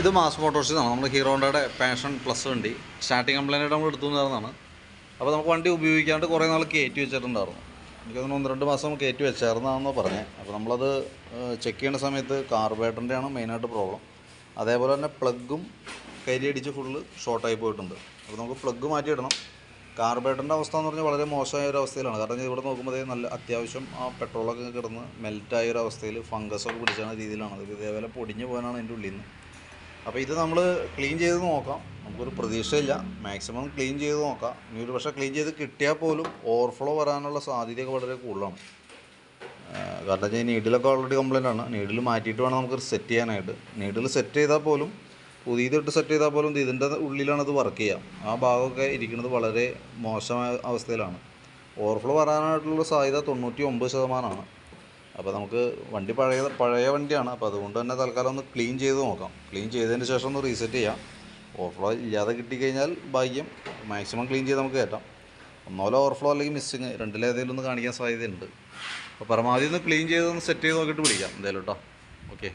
ഇത് മാസ് മോട്ടോഴ്സിന്നാണ് നമ്മൾ ഹോണ്ടയുടെ പാഷൻ പ്ലസ് വണ്ടി. സ്റ്റാർട്ടിങ് കംപ്ലൈന്റ് നമ്മൾ എടുത്തു തന്നതാണ് അപ്പോൾ നമുക്ക് വണ്ടി ഉപയോഗിക്കാണ്ട് കുറേ നാൾ കയറ്റി വെച്ചിട്ടുണ്ടായിരുന്നു. എനിക്കതിന് ഒന്ന് രണ്ട് മാസം കയറ്റി വെച്ചായിരുന്നാണെന്നോ പറഞ്ഞത് അപ്പോൾ നമ്മളത് ചെക്ക് ചെയ്യുന്ന സമയത്ത് കാർബേറ്ററിന്റെയാണ് മെയിനായിട്ട് പ്രോബ്ലം അതേപോലെ തന്നെ പ്ലഗും കരിയടിച്ച് ഫുള്ള് ഷോർട്ടായി പോയിട്ടുണ്ട്. അപ്പോൾ നമുക്ക് പ്ലഗ് മാറ്റിയിടണം കാർബേറ്ററിന്റെ അവസ്ഥ എന്ന് പറഞ്ഞാൽ വളരെ മോശമായ ഒരു അവസ്ഥയിലാണ്. കാരണം ഇവിടെ നോക്കുമ്പോൾ നല്ല അത്യാവശ്യം ആ പെട്രോളൊക്കെ കിടന്ന് മെൽറ്റായ ഒരു അവസ്ഥയിൽ ഫംഗസൊക്കെ പിടിച്ചാണ് രീതിയിലാണ്. അത് ഇതേപോലെ പൊടിഞ്ഞു പോകാനാണ് അതിന്റെ ഉള്ളിൽ നിന്ന് അപ്പോൾ ഇത് നമ്മൾ ക്ലീൻ ചെയ്ത് നോക്കാം. നമുക്കൊരു പ്രതീക്ഷയില്ല. മാക്സിമം ക്ലീൻ ചെയ്ത് നോക്കാം. ഇനി ഒരു പക്ഷേ ക്ലീൻ ചെയ്ത് കിട്ടിയാൽ പോലും ഓവർഫ്ലോ വരാനുള്ള സാധ്യതയൊക്കെ വളരെ കൂടുതലാണ്. കാരണം വെച്ചാൽ നീഡിലൊക്കെ ഓൾറെഡി കംപ്ലൈന്റ് ആണ്. നീഡിൽ മാറ്റിയിട്ട് വേണം നമുക്ക് സെറ്റ് ചെയ്യാനായിട്ട്. നീഡിൽ സെറ്റ് ചെയ്താൽ പോലും പുതിയതിട്ട് സെറ്റ് ചെയ്താൽ പോലും ഇത് ഇതിന്റെ ഉള്ളിലാണ് അത് വർക്ക് ചെയ്യുക ആ ഭാഗമൊക്കെ ഇരിക്കുന്നത് വളരെ മോശമായ അവസ്ഥയിലാണ്. ഓവർഫ്ലോ വരാനായിട്ടുള്ള സാധ്യത തൊണ്ണൂറ്റി ഒമ്പത് ശതമാനമാണ്. അപ്പോൾ നമുക്ക് വണ്ടി പഴയ പഴയ വണ്ടിയാണ്. അപ്പോൾ അതുകൊണ്ട് തന്നെ തൽക്കാലം ഒന്ന് ക്ലീൻ ചെയ്ത് നോക്കാം. ക്ലീൻ ചെയ്തതിന് ശേഷം ഒന്ന് റീസെറ്റ് ചെയ്യാം. ഓവർഫ്ലോ ഇല്ലാതെ കിട്ടിക്കഴിഞ്ഞാൽ ഭാഗ്യം. മാക്സിമം ക്ലീൻ ചെയ്ത് നമുക്ക് കയറ്റാം. ഒന്നോലെ ഓവർഫ്ലോ അല്ലെങ്കിൽ മിസ്സിങ് രണ്ടിലേതെങ്കിലും ഒന്ന് കാണിക്കാൻ സാധ്യതയുണ്ട്. അപ്പോൾ പരമാവധി ഒന്ന് ക്ലീൻ ചെയ്ത് ഒന്ന് സെറ്റ് ചെയ്ത് നോക്കിയിട്ട് വിളിക്കാം എന്തായാലും കേട്ടോ ഓക്കെ